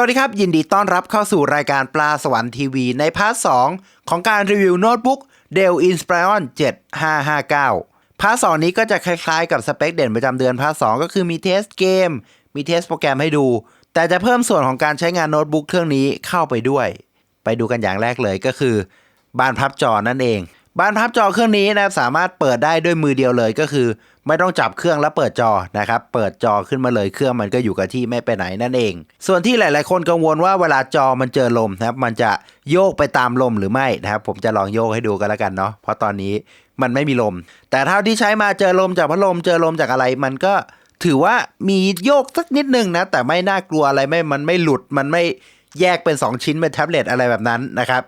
วัสดีครับ ยินดีต้อนรับเข้าสู่รายการปลาสวรรค์ทีวี ในพาร์ท2ของการรีวิวโน้ตบุ๊ก Dell Inspiron 7559 พาร์ท2นี้ก็จะคล้ายๆกับสเปคเด่นประจำเดือนพาร์ท2ก็คือมีเทสเกม มีเทสโปรแกรมให้ดู แต่จะเพิ่มส่วนของการใช้งานโน้ตบุ๊กเครื่องนี้เข้าไปด้วย ไปดูกันอย่างแรกเลยก็คือ บานพับจอนั่นเอง บานพับจอเครื่องนี้นะครับสามารถเปิดได้ด้วยมือเดียวเลยก็คือ ไม่ต้องจับเครื่องแล้วเปิดจอนะครับเปิดจอขึ้นมาเลยเครื่องมันก็อยู่กับที่ไม่ไปไหนนั่นเอง ส่วนที่หลาย ๆ คนกังวลว่าเวลาจอมันเจอลมนะครับมันจะโยกไปตามลมหรือไม่นะครับผมจะลองโยกให้ดูกันแล้วกันเนาะเพราะตอนนี้มันไม่มีลม แต่เท่าที่ใช้มาเจอลมจากพัดลมเจอลมจากอะไรมันก็ถือว่ามีโยกสักนิดนึงนะแต่ไม่น่ากลัวอะไรไม่มันไม่หลุดมันไม่แยกเป็น 2 ชิ้นเป็นแท็บเล็ตอะไรแบบนั้นนะครับ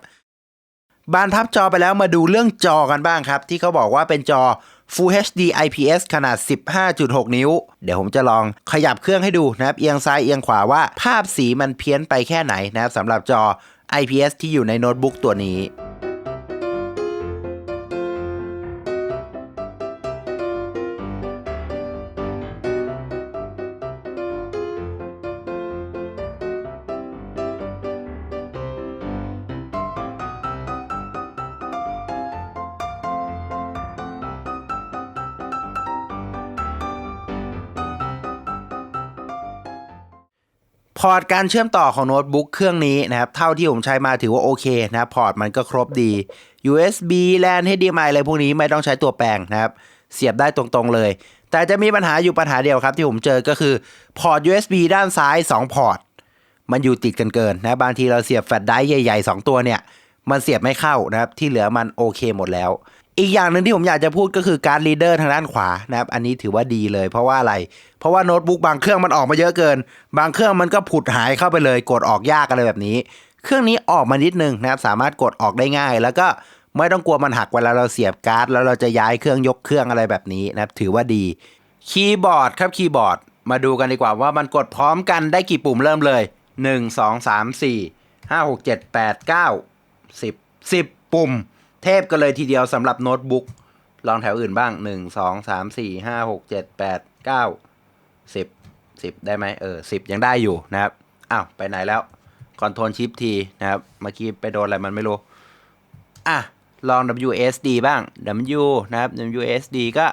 บานพับจอไปแล้วมาดูเรื่องจอกันบ้างครับ ที่เขาบอกว่าเป็นจอ Full HD IPS ขนาด 15.6 นิ้ว เดี๋ยวผมจะลองขยับเครื่องให้ดูนะครับ เอียงซ้ายเอียงขวาว่าภาพสีมันเพี้ยนไปแค่ไหนนะครับสำหรับจอ IPS ที่อยู่ในโน้ตบุ๊กตัวนี้ พอร์ตการเชื่อมต่อของโน้ตบุ๊กเครื่องนี้นะครับเท่าที่ผมใช้มาถือว่าโอเคนะพอร์ตมันก็ครบดี USB LAN HDMI อะไรพวกนี้ไม่ต้องใช้ตัวแปลงนะครับ เสียบได้ตรงๆเลย แต่จะมีปัญหาอยู่ปัญหาเดียวครับที่ผมเจอก็คือพอร์ต USB ด้านซ้าย 2 พอร์ต มันอยู่ติดกันเกินนะบางทีเราเสียบแฟลชไดรฟ์ใหญ่ ๆ 2 ตัวเนี่ย มันเสียบไม่เข้านะครับที่เหลือมันโอเคหมดแล้ว อีกอย่างหนึ่งที่ผมอยากจะพูดก็คือการ์ดรีเดอร์ทางด้านขวานะครับ อันนี้ถือว่าดีเลย เพราะว่าอะไร เพราะว่าโน้ตบุ๊กบางเครื่องมันออกมาเยอะเกิน บางเครื่องมันก็ผุดหายเข้าไปเลย กดออกยากอะไรแบบนี้ เครื่องนี้ออกมานิดนึงนะครับ สามารถกดออกได้ง่าย แล้วก็ไม่ต้องกลัวมันหักเวลาเราเสียบการ์ดแล้วเราจะย้ายเครื่องยกเครื่องอะไรแบบนี้นะครับ ถือว่าดี คีย์บอร์ดครับคีย์บอร์ด มาดูกันดีกว่าว่ามันกดพร้อมกันได้กี่ปุ่มเริ่มเลย 1 2 3 4 5 6 7 8 9 10 10 ปุ่ม เทพกันเลยทีเดียวสำหรับโน้ตบุ๊กลองแถวอื่นบ้าง1 2 3 4 5 6 7 8 9 10 10ได้ไหมเออ10ยังได้อยู่นะครับอ้าวไปไหนแล้วคอนโทรลชิปทีนะครับเมื่อกี้ไปโดนอะไรมันไม่รู้ อะ ลอง WSD บ้าง W นะครับ WSD ก็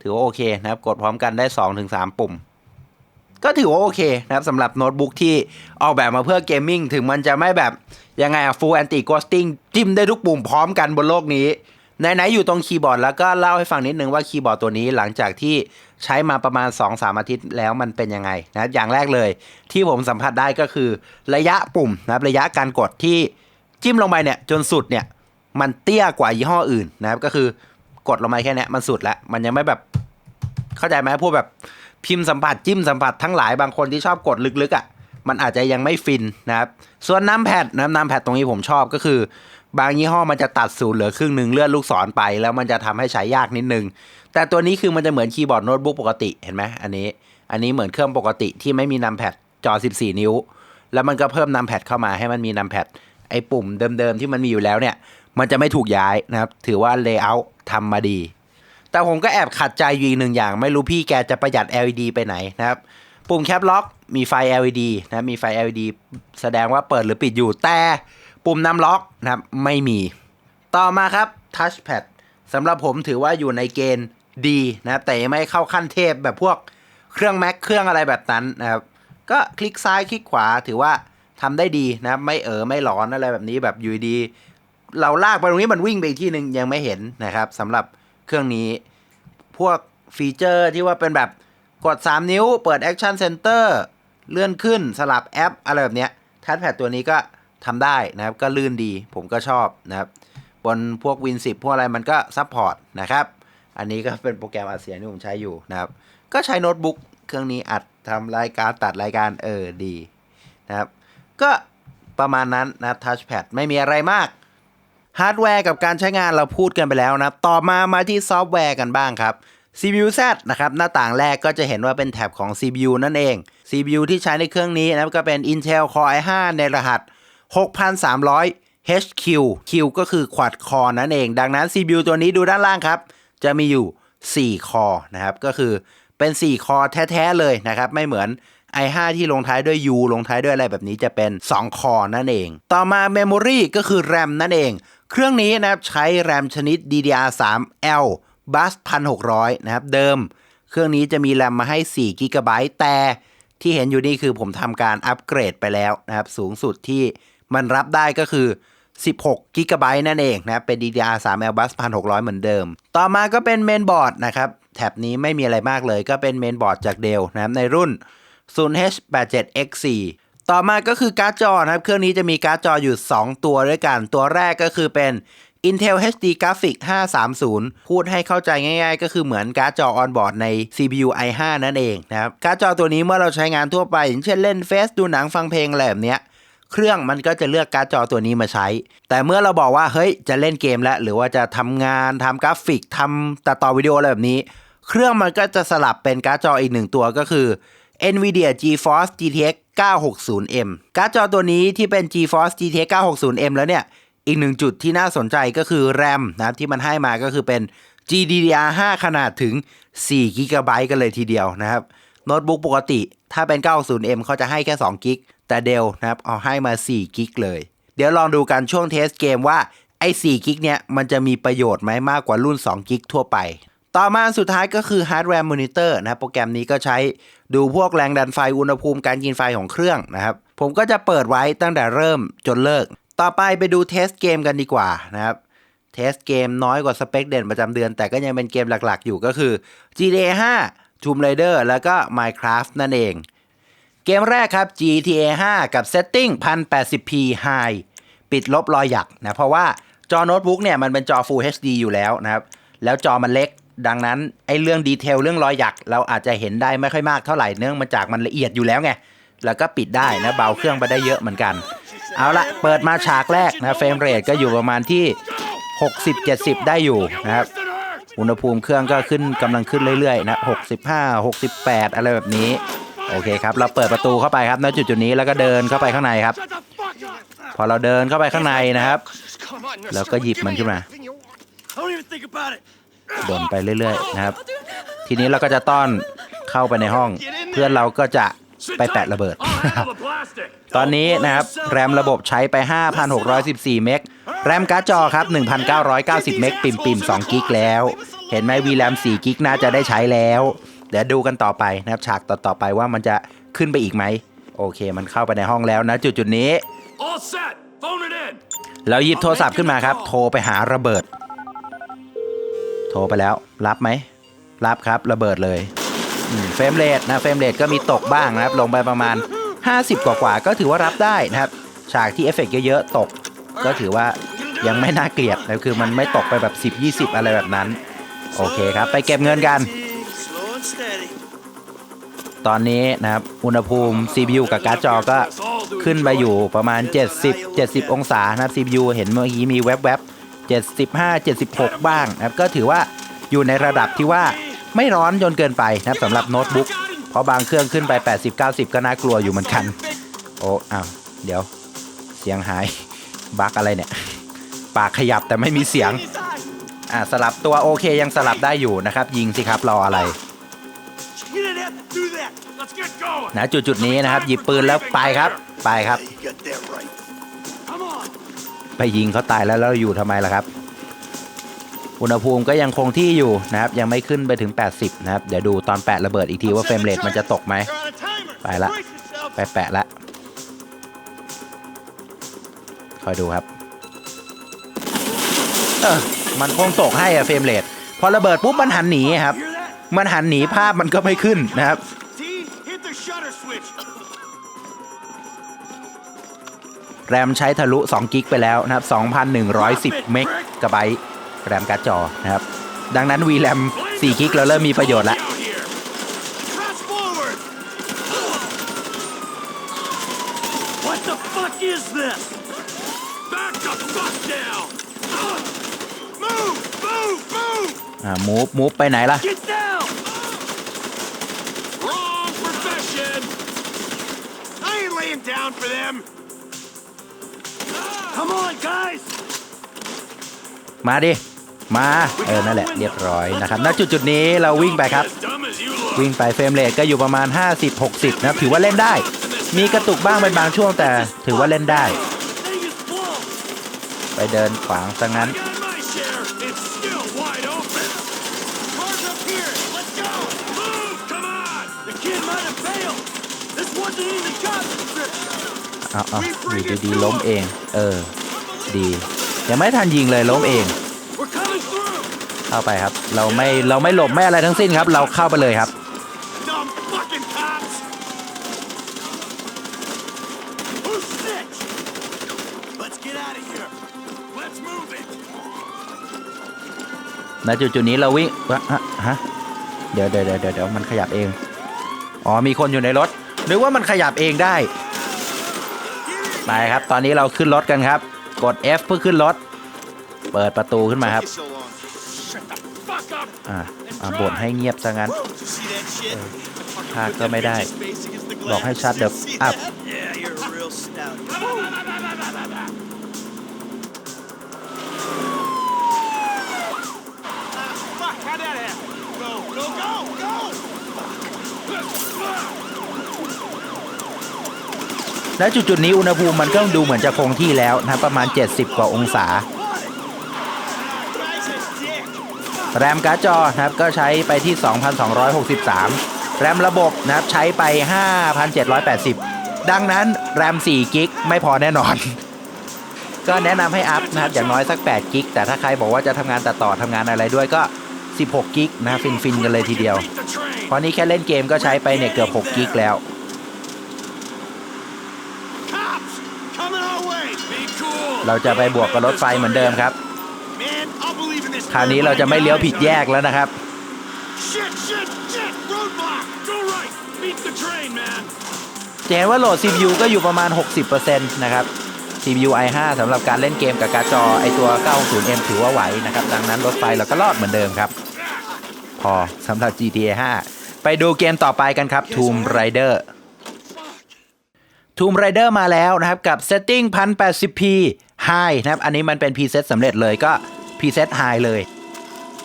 ถือว่าโอเคนะครับ กดพร้อมกันได้ 2-3 ปุ่ม ก็ถือว่าโอเคนะครับสำหรับโน้ตบุ๊กที่ออกแบบมาเพื่อเกมมิ่งถึงมันจะไม่แบบยังไงอะ full anti ghosting จิ้มได้ทุกปุ่มพร้อมกันบนโลกนี้ไหนๆอยู่ตรงคีย์บอร์ดแล้วก็เล่าให้ฟังนิดนึงว่าคีย์บอร์ดตัวนี้หลังจากที่ใช้มาประมาณ 2-3 อาทิตย์แล้วมันเป็นยังไงนะอย่างแรกเลย ที่ผมสัมผัสได้ก็คือระยะปุ่มนะครับระยะการกดที่จิ้มลงไปเนี่ยจนสุดเนี่ยมันเตี้ยกว่ายี่ห้ออื่นนะครับก็คือกดลงมาแค่เนี้ยมันสุดแล้ว มันยังไม่แบบเข้าใจไหมพวกแบบ พิมพ์สัมผัสจิ้มสัมผัสทั้งหลายบางคนที่ชอบกดลึกๆอะ่ะมันอาจจะยังไม่ฟินนะครับส่วนน้ำแพดน้ำน้ำแพดตรงนี้ผมชอบก็คือ บางยี่ห้อมันจะตัดศูนย์เหลือครึ่งหนึ่งเลื่อนลูกศรไป แล้วมันจะทำให้ใช้ยากนิดนึง แต่ตัวนี้คือมันจะเหมือนคีย์บอร์ดโน้ตบุ๊กปกติเห็นไหมอันนี้ อันนี้เหมือนเครื่องปกติที่ไม่มีน้ำแพดจอ 14 นิ้ว แล้วมันก็เพิ่มน้ำแพดเข้ามาให้มันมีน้ำแพดไอ้ปุ่มเดิมๆที่มันมีอยู่แล้วเนี่ย มันจะไม่ถูกย้ายนะครับถือว่าเลเยอร์ทำมาดี แต่ผมก็แอบขัดใจอยู่อีกหนึ่งอย่าง ไม่รู้พี่แกจะประหยัด LED ไปไหนนะครับ ปุ่มแคปล็อกมีไฟ LED นะมีไฟ LED แสดงว่าเปิดหรือปิดอยู่แต่ปุ่มนำล็อกนะครับไม่มีต่อมาครับ Touchpad สำหรับผมถือว่าอยู่ในเกณฑ์ดีนะครับแต่ไม่เข้าขั้นเทพแบบพวกเครื่อง Mac เครื่องอะไรแบบนั้นนะครับก็คลิกซ้ายคลิกขวาถือว่าทำได้ดีนะครับไม่เออไม่หลอนอะไรแบบนี้แบบอยู่ดี เราลากไปตรงนี้มันวิ่งไปอีกที่หนึ่งยังไม่เห็นนะครับสำหรับ เครื่องนี้ พวกฟีเจอร์ที่ว่าเป็นแบบกด 3 นิ้ว เปิด Action Center เลื่อนขึ้นสลับแอป อะไรแบบเนี้ยทัชแพดตัวนี้ก็ทำได้นะครับ ก็ลื่นดีผมก็ชอบนะครับ บนพวก Win 10 พวกอะไรมันก็ซัพพอร์ตนะครับ อันนี้ก็เป็นโปรแกรมอัดเสียงที่ผมใช้อยู่นะครับ ก็ใช้โน้ตบุ๊กเครื่องนี้อัดทำรายการตัดรายการเออดีนะครับ ก็ประมาณนั้นนะทัชแพดไม่มีอะไรมาก ฮาร์ดแวร์กับการใช้งานเราพูดกันไปแล้วนะต่อมามาที่ซอฟต์แวร์กันบ้างครับ CPU Z นะครับหน้าต่างแรกก็จะเห็นว่าเป็นแท็บของ CPU นั่นเอง CPU ที่ใช้ในเครื่องนี้นะครับก็เป็น Intel Core i5 ในรหัส 6300 HQ Q ก็คือ Quad Core นั่นเอง ดังนั้น CPU ตัวนี้ดูด้านล่างครับ จะมีอยู่ 4 คอนะครับ ก็คือเป็น 4 คอแท้ ๆ เลยนะครับ ไม่เหมือน i5 ที่ลงท้ายด้วย U ลงท้ายด้วยอะไรแบบนี้จะเป็น 2 คอนั่นเอง ต่อมา Memory ก็คือ RAM นั่นเอง เครื่องนี้นะครับใช้ RAM ชนิด DDR3L Bus 1600 นะครับ เดิม เครื่องนี้จะมีแรมมาให้ 4 g b แต่ที่เห็นอยู่นี่คือผมทำการอัปเกรดไปแล้วนะครับ สูงสุดที่มันรับได้ก็คือ 16 g b นั่นเองนะครับเป็น DDR3L Bus 1600 เหมือนเดิม ต่อมาก็เป็นเมนบอร์ดนะครับแท็บนี้ไม่มีอะไรมากเลย ก็เป็นเมนบอร์ดจากเดลนะครับในรุ่น 0H87X4 ต่อมาก็คือการ์ดจอนะครับ เครื่องนี้จะมีการ์ดจออยู่ 2 ตัวด้วยกัน ตัวแรกก็คือเป็น Intel HD Graphic 530 พูดให้เข้าใจง่ายๆ ก็คือเหมือนการ์ดจอออนบอร์ดใน CPU i5 นั่นเองนะครับ การ์ดจอตัวนี้เมื่อเราใช้งานทั่วไป อย่างเช่นเล่นเฟซดูหนังฟังเพลงอะไรแบบเนี้ยเครื่องมันก็จะเลือกการ์ดจอตัวนี้มาใช้ แต่เมื่อเราบอกว่าเฮ้ยจะเล่นเกมแล้ว หรือว่าจะทำงานทำกราฟิกทำตัดต่อวิดีโออะไรแบบนี้ เครื่องมันก็จะสลับเป็นการ์ดจออีกหนึ่งตัวก็คือ NVIDIA GeForce GTX 960M การ์ดจอตัวนี้ที่เป็น GeForce GTX 960M แล้วเนี่ย อีกหนึ่งจุดที่น่าสนใจก็คือ RAM นะครับที่มันให้มาก็คือเป็น GDDR5 ขนาดถึง4 g b กันเลยทีเดียวนะครับ โน้ตบุ๊กปกติถ้าเป็น 960M เขาจะให้แค่2กิกแต่เดลนะครับเอาให้มา4กิกเลย เดี๋ยวลองดูกันช่วงเทสเกมว่าไอ้4กิกเนี่ยมันจะมีประโยชน์ไหมมากกว่ารุ่น2กิกทั่วไป ต่อมาสุดท้ายก็คือ Hardware Monitor นะครับโปรแกรมนี้ก็ใช้ดูพวกแรงดันไฟอุณหภูมิการกินไฟของเครื่องนะครับ ผมก็จะเปิดไว้ตั้งแต่เริ่มจนเลิก ต่อไปไปดูเทสเกมกันดีกว่านะครับเทสเกมน้อยกว่าสเปคเด่นประจำเดือน แต่ก็ยังเป็นเกมหลักๆ อยู่ก็คือ GTA 5 Tomb Raider แล้วก็ Minecraft นั่นเอง เกมแรกครับ GTA 5 กับ Setting 1080p High ปิดลบรอยหยักนะเพราะว่าจอโน้ตบุ๊กเนี่ยมันเป็นจอ Full HD อยู่แล้วนะครับแล้วจอมันเล็ก ดังนั้นไอ้เรื่องดีเทลเรื่องรอยหยัก เราอาจจะเห็นได้ไม่ค่อยมากเท่าไหร่เนื่องมาจากมันละเอียดอยู่แล้วไง แล้วก็ปิดได้นะเบาเครื่องไปได้เยอะเหมือนกัน เอาละเปิดมาฉากแรกนะเฟรมเรทก็อยู่ประมาณที่ 60-70 ได้อยู่นะครับอุณหภูมิเครื่องก็ขึ้นกำลังขึ้นเรื่อยๆนะ65 68 อะไรแบบนี้ โอเคครับ เราเปิดประตูเข้าไปครับณจุดจุดๆนี้แล้วก็เดินเข้าไปข้างในครับ พอเราเดินเข้าไปข้างในนะครับ แล้วก็หยิบมันขึ้นมา Don't even think about it. เดินไปเรื่อยๆนะครับ ทีนี้เราก็จะต้อนเข้าไปในห้อง เพื่อนเราก็จะไปแปะระเบิด ตอนนี้นะครับ แรมระบบใช้ไป 5,614 เมก แรมการ์ดจอครับ 1,990 เมก ปิ่มปิ่ม2กิกแล้ว เห็นไหมวีแรม4กิกน่าจะได้ใช้แล้ว เดี๋ยวดูกันต่อไปนะครับ ฉากต่อๆไปว่ามันจะขึ้นไปอีกไหม โอเค มันเข้าไปในห้องแล้วนะจุดจุดๆนี้ All set. Phone it in. แล้วหยิบโทรศัพท์ขึ้นมาครับ โทรไปหาระเบิด โทรไปแล้ว รับไหม รับครับระเบิดเลยเฟรมเรทนะเฟรมเรทก็มีตกบ้างนะครับ ลงไปประมาณ 50 กว่ากว่าก็ถือว่ารับได้นะครับ ฉากที่เอฟเฟกต์เยอะๆตก ก็ถือว่ายังไม่น่าเกลียดนะคือมันไม่ตกไปแบบ 10 20 อะไรแบบนั้น โอเคครับ ไปเก็บเงินกัน ตอนนี้นะครับ อุณหภูมิ CPU กับการ์ดจอก็ขึ้นไปอยู่ประมาณ 70 70 องศานะครับ CPU เห็นเมื่อกี้มีแวบๆ 75 76 บ้างนะครับก็ถือว่าอยู่ในระดับที่ว่าไม่ร้อนจนเกินไปนะครับสำหรับโน้ตบุ๊กเพราะบางเครื่องขึ้นไป 80 90 ก็น่ากลัวอยู่เหมือนกัน โอ้อ้าวเดี๋ยว เสียงหายบักอะไรเนี่ย ปากขยับแต่ไม่มีเสียง อ่าสลับตัวโอเคยังสลับได้อยู่นะครับ ยิงสิครับรออะไร You didn't have to do that. Let's get going. นะจุดจุดๆนี้นะครับ หยิบปืนแล้วไปครับ ไปครับ ไปยิงเขาตายแล้วแล้วอยู่ทำไมล่ะครับ อุณหภูมิก็ยังคงที่อยู่นะครับ ยังไม่ขึ้นไปถึง 80 นะครับ เดี๋ยวดูตอนแปะระเบิดอีกทีว่าเฟรมเรทมันจะตกไหม You're on a timer. Phải lạ. Brace yourself. ไปแปะละ คอยดูครับ เออมันคงตกให้อะเฟรมเรทพอระเบิดปุ๊บมันหันหนีครับ มันหันหนีภาพมันก็ไม่ขึ้นนะครับ แรมใช้ทะลุ 2 กิกไปแล้วนะครับ 2,110 เมกะไบต์แรมการ์ดจอนะครับ ดังนั้น VRAM 4 กิกเราเริ่มมีประโยชน์แล้ว Out here. Press forward. What the fuck is this? Back the fuck down. Move, move, move. อ่ามูฟมูฟไปไหนล่ะ มาดิ มา เออ นั่นแหละ เรียบร้อยนะครับ ณ จุดจุดๆนี้เราวิ่งไปครับ As dumb as you look. วิ่งไปเฟรมเรทก็อยู่ประมาณ 50-60 นะครับถือว่าเล่นได้ มีกระตุกบ้างเป็นบางช่วงแต่ถือว่าเล่นได้ Thing is blown. ไปเดินขวางซะงั้น I got my share. It's still wide open. Cars up here. Let's go. Move. Come on. The kid might have failed. This wasn't even job description. เอาเอาอยู่ดีๆล้มเอง เออ ดี ยังไม่ทันยิงเลยล้มเอง เข้าไปครับ เราไม่เราไม่หลบไม่อะไรทั้งสิ้นครับ เราเข้าไปเลยครับ ณจุดจุดนี้เราวิ่งฮะฮะเดี๋ยวเดี๋ยวเดี๋ยวเดี๋ยวมันขยับเอง อ๋อมีคนอยู่ในรถนึกว่ามันขยับเองได้ไปครับ ตอนนี้เราขึ้นรถกันครับ กด F เพื่อขึ้นรถ เปิดประตูขึ้นมาครับ Shut the fuck up. อ่าอ่าบ่นให้เงียบซะงั้น See that shit? ภาคก็ไม่ได้ Space against the บอกให้ชัดเดี๋ยว See อัพ that? และจุดๆนี้อุณหภูมิมันก็ดูเหมือนจะคงที่แล้วนะประมาณ 70 กว่าองศา แรมการ์ดจอนะครับก็ใช้ไปที่ 2,263 แรมระบบนะครับใช้ไป 5,780 ดังนั้นแรม4กิกไม่พอแน่นอน ก็แนะนำให้อัพนะครับอย่างน้อยสัก8กิกแต่ถ้าใครบอกว่าจะทำงานตัดต่อทำงานอะไรด้วยก็ 16กิกนะฟินๆกันเลยทีเดียว เพราะนี้แค่เล่นเกมก็ใช้ไปเนี่ยเกือบ6กิกแล้ว เราจะไปบวกกับรถไฟเหมือนเดิมครับ Man, I'll believe in this คราวนี้เราจะไม่เลี้ยวผิดแยกแล้วนะครับ Shit, shit, shit! Roadblock! Go right! Beat the train, man! จะเห็นว่าโหลด CPU ก็อยู่ประมาณ 60%นะครับ CPU i5 สำหรับการเล่นเกมกับการ์ดจอไอตัว 960M ถือว่าไหวนะครับ ดังนั้นรถไฟเราก็รอดเหมือนเดิมครับ พอสำหรับ GTA 5 ไปดูเกมต่อไปกันครับ Tomb Raider Tomb Raider มาแล้วนะครับกับ Setting 1080p High นะครับ อันนี้มันเป็น preset สำเร็จเลยก็ preset High เลย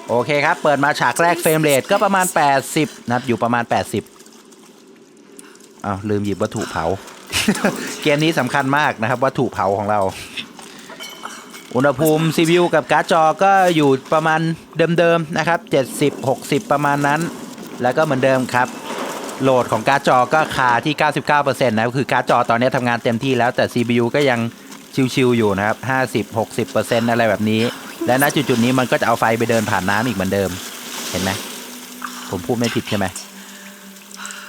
โอเคครับ เปิดมาฉากแรกเฟรมเรทก็ประมาณ 80 นะครับ อยู่ประมาณ 80อ้าวลืมหยิบวัตถุเผา เกมนี้สำคัญมากนะครับ วัตถุเผาของเรา อุณหภูมิ CPU กับการ์ดจอก็อยู่ประมาณเดิมๆนะครับ 70 60 ประมาณนั้น แล้วก็เหมือนเดิมครับโหลดของการ์ดจอก็คาที่ 99%นะ คือการ์ดจอตอนนี้ทำงานเต็มที่แล้วแต่ CPU ก็ยัง ชิวๆอยู่นะครับ 50 60%อะไรแบบนี้ และณจุดๆนี้มันก็จะเอาไฟไปเดินผ่านน้ำอีกเหมือนเดิม เห็นไหมผมพูดไม่ผิดใช่ไหม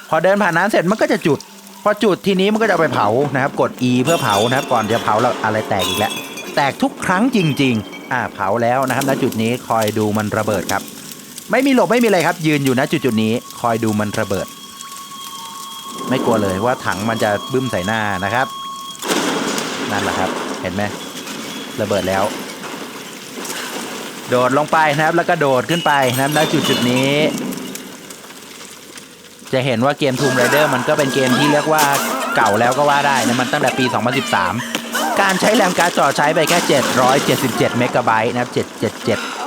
พอเดินผ่านน้ำเสร็จมันก็จะจุด พอจุดทีนี้มันก็จะไปเผานะครับ กด E เพื่อเผานะครับ ก่อนจะเผาแล้วอะไรแตกอีกแล้วแตกทุกครั้งจริง ๆ อ่าเผาแล้วนะครับณจุดนี้คอยดูมันระเบิดครับ ไม่มีหลบไม่มีอะไรครับ ยืนอยู่ณจุดจุดนี้คอยดูมันระเบิด ไม่กลัวเลยว่าถังมันจะบึ้มใส่หน้านะครับ นั่นแหละครับ เห็นไหมระเบิดแล้ว โดดลงไปนะครับ แล้วก็โดดขึ้นไปนะครับณจุดจุดนี้ จะเห็นว่าเกมทูมไรเดอร์มันก็เป็นเกมที่เรียกว่าเก่าแล้วก็ว่าได้นะมันตั้งแต่ปี 2013 การใช้แรมการ์ดจอใช้ไปแค่ 777 เมกะไบต์นะครับ 777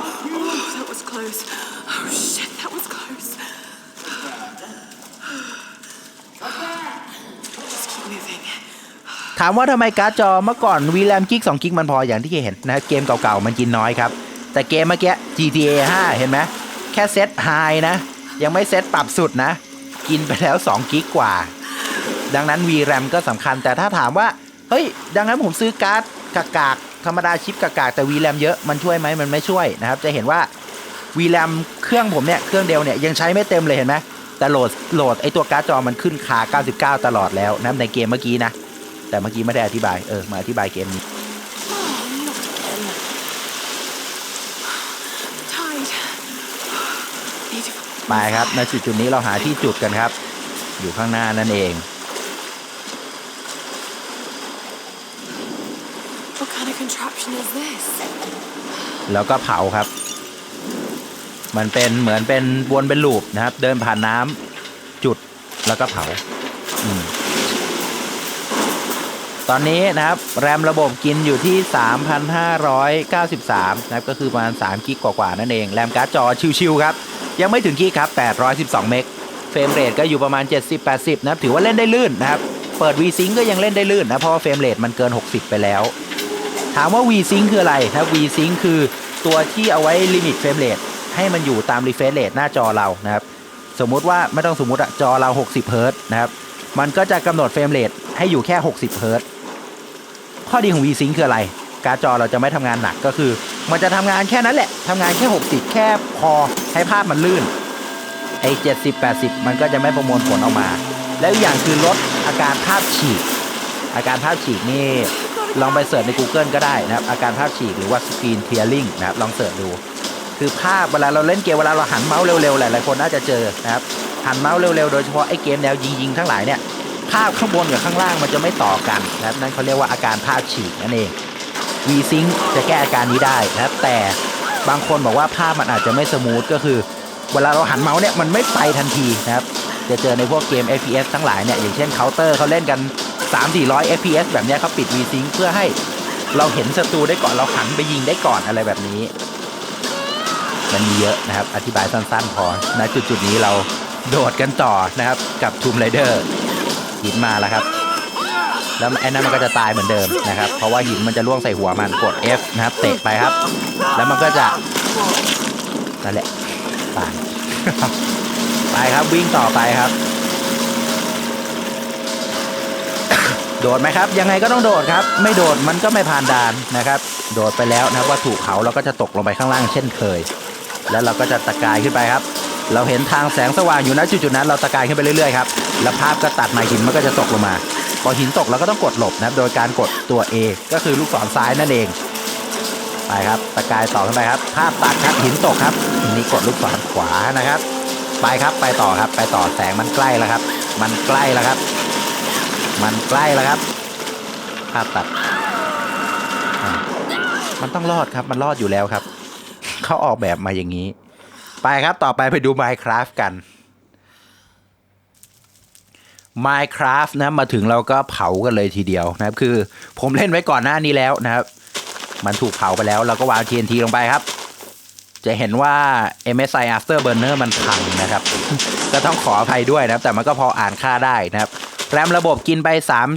ถามว่าทำไมการ์ดจอเมื่อก่อนวีแรมกิก2กิกมันพออย่างที่เห็นนะครับเกมเก่าๆมันกินน้อยครับ แต่เกมเมื่อกี้ GTA 5 เห็นไหมแค่เซตไฮนะ ยังไม่เซตปรับสุดนะ กินไปแล้ว2กิกกว่า ดังนั้น VRAM ก็สำคัญแต่ถ้าถามว่า เฮ้ย ดังนั้นผมซื้อการ์ดกากากธรรมดาชิปกากากแต่ VRAM เยอะมันช่วยไหมมันไม่ช่วยนะครับ จะเห็นว่า VRAM เครื่องผมเนี่ยเครื่องเดียวเนี่ยยังใช้ไม่เต็มเลยเห็นไหมแต่โหลดโหลดไอตัวการ์ดจอมันขึ้นคา99 ตลอดแล้วนะในเกมเมื่อกี้นะ แต่เมื่อกี้ไม่ได้อธิบาย เออ มาอธิบายเกมนี้ Oh, not again. Tied. Need to ไปครับในจุดจุดๆนี้เราหาที่จุดกันครับ อยู่ข้างหน้านั่นเอง What kind of contraption is this? แล้วก็เผาครับ มันเป็นเหมือนเป็นวนเป็นลูปนะครับ เดินผ่านน้ำจุดแล้วก็เผา อืม ตอนนี้นะครับ แรมระบบกินอยู่ที่ 3,593 นะครับ ก็คือประมาณ 3 กิกกว่าๆนั่นเอง แรมการ์ดจอชิวๆครับ ยังไม่ถึงกิกครับ 812 เมก เฟรมเรทก็อยู่ประมาณ 70-80 นะครับ ถือว่าเล่นได้ลื่นนะครับ เปิด VSync ก็ยังเล่นได้ลื่นนะ เพราะว่าเฟรมเรทมันเกิน 60 ไปแล้ว ถามว่า VSync คืออะไรนะ VSync คือตัวที่เอาไว้ลิมิตเฟรมเรทให้มันอยู่ตาม refresh rate หน้าจอเรานะครับ สมมุติว่าไม่ต้องสมมุติอะจอเรา 60 เฮิร์ตนะครับ มันก็จะกำหนดเฟรมเรทให้อยู่แค่ 60 เฮิร์ต ข้อดีของ VSync คืออะไร การ์ดจอเราจะไม่ทำงานหนักก็คือ มันจะทำงานแค่นั้นแหละทำงานแค่ 60 แค่พอให้ภาพมันลื่นไอ้70 80 มันก็จะไม่ประมวลผลออกมา แล้วอีกอย่างคือลดอาการภาพฉีก อาการภาพฉีกนี่ลองไปเสิร์ชใน Google ก็ได้นะครับ อาการภาพฉีกหรือว่า screen tearing นะครับลองเสิร์ชดู คือภาพเวลาเราเล่นเกมเวลาเราหันเมาส์เร็วๆหลายๆคนน่าจะเจอนะครับหันเมาส์เร็วๆโดยเฉพาะไอ้เกมแนวยิงๆทั้งหลายเนี่ย ภาพข้างบนกับข้างล่างมันจะไม่ต่อกันนะครับนั่นเขาเรียกว่าอาการภาพฉีกนั่นเอง V-Sync จะแก้อาการนี้ได้นะครับแต่บางคนบอกว่าภาพมันอาจจะไม่สมูทก็คือ เวลาเราหันเมาส์เนี่ยมันไม่ไปทันทีนะครับจะเจอในพวกเกม FPS ทั้งหลายเนี่ยอย่างเช่น Counter เขาเล่นกัน 3-400 FPS แบบเนี้ยเขาปิด V-Sync เพื่อให้เราเห็นศัตรูได้ก่อนเราหันไปยิงได้ก่อนอะไรแบบนี้ มันมีเยอะนะครับอธิบายสั้นๆพอณจุดๆนี้เราโดดกันต่อนะครับกับ Tomb Raider หินมาแล้วครับ แล้วไอ้นั่นมันก็จะตายเหมือนเดิมนะครับ เพราะว่าหินมันจะล่วงใส่หัวมันกด F นะครับ เตะไปครับ แล้วมันก็จะนั่นแหละตายไปครับวิ่งต่อไปครับ โดดไหมครับ ยังไงก็ต้องโดดครับ ไม่โดดมันก็ไม่ผ่านด่านนะครับ โดดไปแล้วนะว่าถูกเขาเราก็จะตกลงไปข้างล่างเช่นเคย แล้วเราก็จะตะกายขึ้นไปครับ เราเห็นทางแสงสว่างอยู่นะจุดๆนั้น เราตะกายขึ้นไปเรื่อยๆครับ แล้วภาพก็ตัดมาหินมันก็จะตกลงมา พอหินตกเราก็ต้องกดหลบนะครับ โดยการกดตัว A ก็คือลูกศรซ้ายนั่นเอง ไปครับตะกายต่อขึ้นไปครับ ภาพตัดครับหินตกครับนี้กดลูกศรขวานะครับ ไปครับไปต่อครับ ไปต่อแสงมันใกล้แล้วครับ มันใกล้แล้วครับ มันใกล้แล้วครับ ภาพตัด มันต้องรอดครับ มันรอดอยู่แล้วครับเขาออกแบบมาอย่างนี้ ไปครับต่อไปไปดู Minecraft กัน Minecraft นะมาถึงเราก็เผากันเลยทีเดียวนะครับ คือผมเล่นไว้ก่อนหน้านี้แล้วนะครับ มันถูกเผาไปแล้วเราก็วาง TNT ลงไปครับ จะเห็นว่า MSI Afterburner มันพังนะครับ ก็ต้องขออภัยด้วยนะครับ แต่มันก็พออ่านค่าได้นะครับ แรมระบบกินไป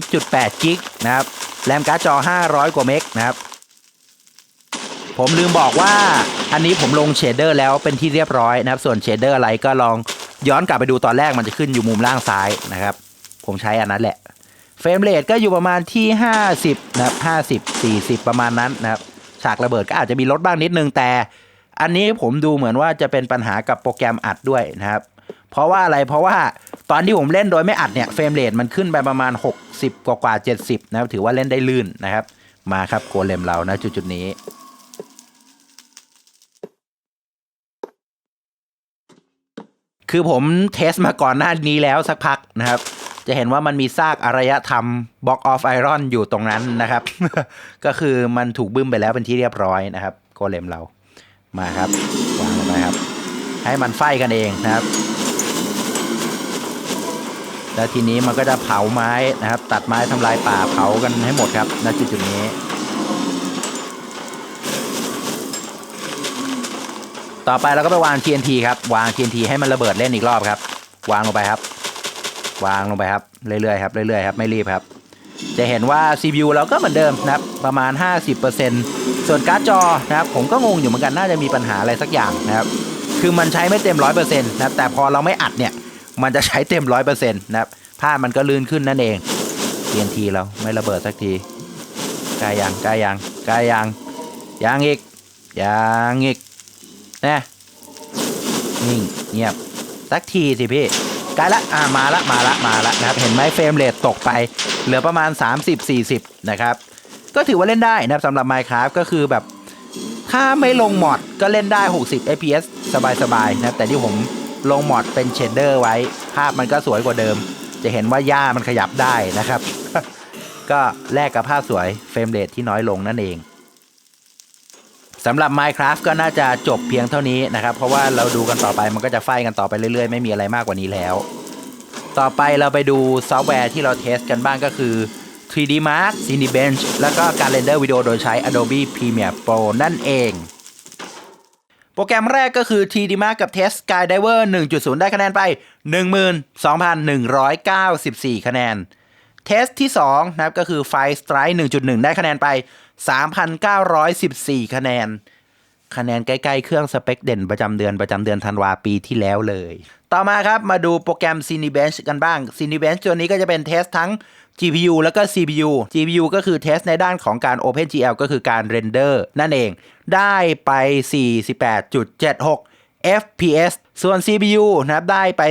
3.8 กิกนะครับ แรมการ์ดจอ 500 กว่าเมกนะครับผมลืมบอกว่าอันนี้ผมลงเชดเดอร์แล้วเป็นที่เรียบร้อยนะครับ ส่วนเชดเดอร์อะไรก็ลองย้อนกลับไปดูตอนแรกมันจะขึ้นอยู่มุมล่างซ้ายนะครับ ผมใช้อันนั้นแหละ เฟรมเรทก็อยู่ประมาณที่ 50 นะครับ 50 40 ประมาณนั้นนะครับ ฉากระเบิดก็อาจจะมีลดบ้างนิดนึงแต่ อันนี้ผมดูเหมือนว่าจะเป็นปัญหากับโปรแกรมอัดด้วยนะครับ เพราะว่าอะไรเพราะว่าตอนที่ผมเล่นโดยไม่อัดเนี่ยเฟรมเรทมันขึ้นไปประมาณ 60 กว่ากว่า 70 นะครับ ถือว่าเล่นได้ลื่นนะครับ มาครับโกเลมเรานะจุดๆนี้คือผมเทสมาก่อนหน้านี้แล้วสักพักนะครับ จะเห็นว่ามันมีซากอารยธรรมบล็อกออฟไอรอนอยู่ตรงนั้นนะครับ ก็คือมันถูกบึ้มไปแล้วเป็นที่เรียบร้อยนะครับโกเลมเรามาครับวางลงไปครับ ให้มันไฟกันเองนะครับ แล้วทีนี้มันก็จะเผาไม้นะครับ ตัดไม้ทำลายป่าเผากันให้หมดครับณจุดจุดนี้ต่อไปเราก็ไปวาง TNT ครับ วาง TNT ให้มันระเบิดเล่นอีกรอบครับ วางลงไปครับ วางลงไปครับเรื่อยๆครับเรื่อยๆครับไม่รีบครับ จะเห็นว่า CPU เราก็เหมือนเดิมนะครับประมาณ 50%ส่วนการ์ดจอนะครับผมก็งงอยู่เหมือนกันน่าจะมีปัญหาอะไรสักอย่างนะครับคือมันใช้ไม่เต็ม 100%นะครับแต่พอเราไม่อัดเนี่ยมันจะใช้เต็ม 100%นะครับภามันก็ลื่นขึ้นนั่นเอง TNT เราไม่ระเบิดสักทีกลยังกล้ยังกล้ยังยังอีกยังอีกนะนิ่งเงียบสักทีสิพี่ ใกล้ละอ่ามาละมาละมาละนะครับเห็นไหมเฟรมเรทตกไป เหลือประมาณ 30-40 นะครับ ก็ถือว่าเล่นได้นะครับสำหรับ Minecraft ก็คือแบบถ้าไม่ลงมอดก็เล่นได้ 60 fps สบายๆนะครับแต่ที่ผมลงมอดเป็นเชดเดอร์ไว้ ภาพมันก็สวยกว่าเดิม จะเห็นว่าหญ้ามันขยับได้นะครับ ก็แลกกับภาพสวยเฟรมเรทที่น้อยลงนั่นเอง สำหรับ Minecraft ก็น่าจะจบเพียงเท่านี้นะครับ เพราะว่าเราดูกันต่อไปมันก็จะไฟกันต่อไปเรื่อยๆ ไม่มีอะไรมากกว่านี้แล้ว ต่อไปเราไปดูซอฟต์แวร์ที่เราเทสกันบ้างก็คือ 3D Mark Cinebench แล้วก็การเรนเดอร์วิดีโอโดยใช้ Adobe Premiere Pro นั่นเอง โปรแกรมแรกก็คือ 3D Mark กับ Test Skydiver 1.0 ได้คะแนนไป 12,194 คะแนน เทสที่ 2 นะครับก็คือ Fire Strike 1.1 ได้คะแนนไป 3,914 คะแนน คะแนนใกล้ๆ เครื่องสเปคเด่นประจำเดือนประจำเดือนธันวาปีที่แล้วเลย ต่อมาครับมาดูโปรแกรม Cinebench กันบ้าง Cinebench ตัวนี้ก็จะเป็นเทสทั้ง GPU แล้วก็ CPU GPU ก็คือเทสในด้านของการ OpenGL ก็คือการเรนเดอร์นั่นเอง ได้ไป 48.76 FPS ส่วน CPU นะครับได้ไป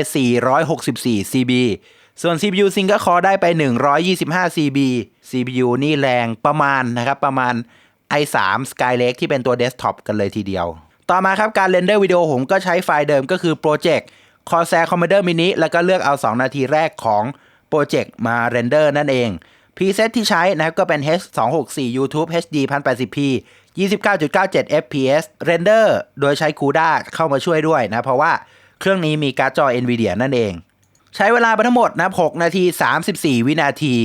464 CB ส่วน CPU Single Core ได้ไป 125 CB CPU นี่แรงประมาณนะครับ ประมาณ i3 Skylake ที่เป็นตัวเดสก์ท็อปกันเลยทีเดียว ต่อมาครับการเรนเดอร์วิดีโอผมก็ใช้ไฟล์เดิมก็คือ Project Corsair Commander Mini แล้วก็เลือกเอา 2 นาทีแรกของ Project มาเรนเดอร์นั่นเอง preset ที่ใช้นะครับก็เป็น H264 YouTube HD 1080p 29.97 fps เรนเดอร์โดยใช้ CUDA เข้ามาช่วยด้วยนะ เพราะว่าเครื่องนี้มีการ์ดจอ NVIDIA นั่นเอง ใช้เวลาไปทั้งหมดนับ6นาที 34 วินาที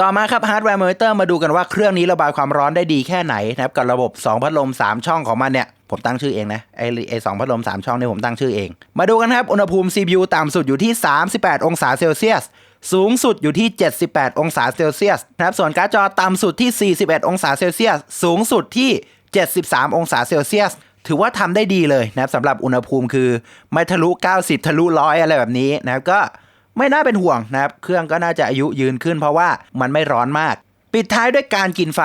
ต่อมาครับ Hardware Monitor มาดูกันว่าเครื่องนี้ระบายความร้อนได้ดีแค่ไหนนะครับกับระบบ 2 พัดลม 3 ช่องของมันเนี่ย ผมตั้งชื่อเองนะไอ้ไอสองพัดลม 3 ช่องเนี่ยผมตั้งชื่อเอง มาดูกันครับ อุณหภูมิ CPU ต่ำสุดอยู่ที่ 38 องศาเซลเซียสสูงสุดอยู่ที่ 78 องศาเซลเซียสนะครับส่วนการ์ดจอต่ำสุดที่ 41 องศาเซลเซียส สูงสุดที่ 73 องศาเซลเซียส ถือว่าทำได้ดีเลยนะครับสำหรับอุณหภูมิคือ ไม่ทะลุ 90 ทะลุร้อยอะไรแบบนี้นะครับก็ ไม่น่าเป็นห่วงนะครับ เครื่องก็น่าจะอายุยืนขึ้นเพราะว่ามันไม่ร้อนมาก ปิดท้ายด้วยการกินไฟ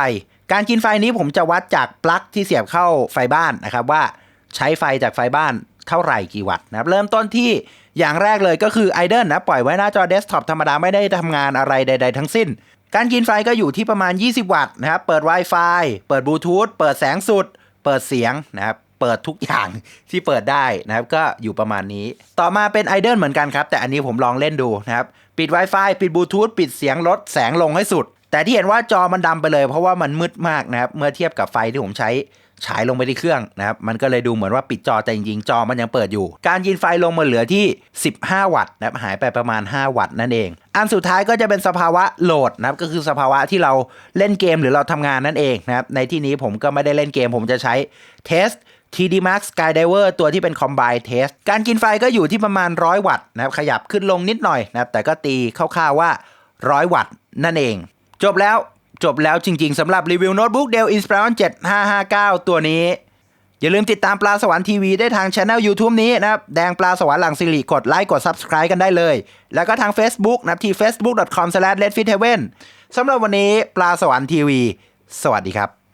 การกินไฟนี้ผมจะวัดจากปลั๊กที่เสียบเข้าไฟบ้านนะครับว่าใช้ไฟจากไฟบ้านเท่าไหร่กี่วัตต์นะครับเริ่มต้นที่อย่างแรกเลยก็คือ idle นะปล่อยไว้หน้าจอเดสก์ท็อปธรรมดาไม่ได้ทำงานอะไรใด ๆ ทั้งสิ้น การกินไฟก็อยู่ที่ประมาณ 20 วัตต์นะครับเปิด Wi-Fi เปิดบลูทูธเปิดแสงสุด เปิดเสียงนะครับ เปิดทุกอย่างที่เปิดได้นะครับ ก็อยู่ประมาณนี้ ต่อมาเป็น idle เหมือนกันครับ แต่อันนี้ผมลองเล่นดูนะครับ ปิด Wi-Fi ปิดบลูทูธปิดเสียงลดแสงลงให้สุด แต่ที่เห็นว่าจอมันดำไปเลย เพราะว่ามันมืดมากนะครับ เมื่อเทียบกับไฟที่ผมใช้ฉายลงไปที่เครื่องนะครับ มันก็เลยดูเหมือนว่าปิดจอแต่จริงๆ จอมันยังเปิดอยู่ การยินไฟลงมาเหลือที่ 15 วัตต์นะครับหายไปประมาณ 5 วัตต์นั่นเอง อันสุดท้ายก็จะเป็นสภาวะโหลดนะครับก็คือสภาวะที่เราเล่นเกมหรือเราทำงานนั่นเองนะครับในที่นี้ผมก็ไม่ได้เล่นเกมผมจะใช้เทส TD Max Skydiver ตัวที่เป็น Combine Test การกินไฟก็อยู่ที่ประมาณ 100 วัตต์นะครับขยับขึ้นลงนิดหน่อยนะครับแต่ก็ตีคร่าวๆว่า 100 วัตต์นั่นเอง จบแล้วจบแล้วจริงๆสำหรับรีวิวโน้ตบุ๊ก Dell Inspiron 7559 ตัวนี้ อย่าลืมติดตามปลาสวรรค์ทีวีได้ทางช anel YouTube นี้นะครับ แดงปลาสวรรค์หลังสิริกดไลค์กด Subscribe กันได้เลย แล้วก็ทาง Facebook นะที่ facebook.com/redfitheaven สำหรับวันนี้ปลาสวรรค์ทีวี สวัสดีครับ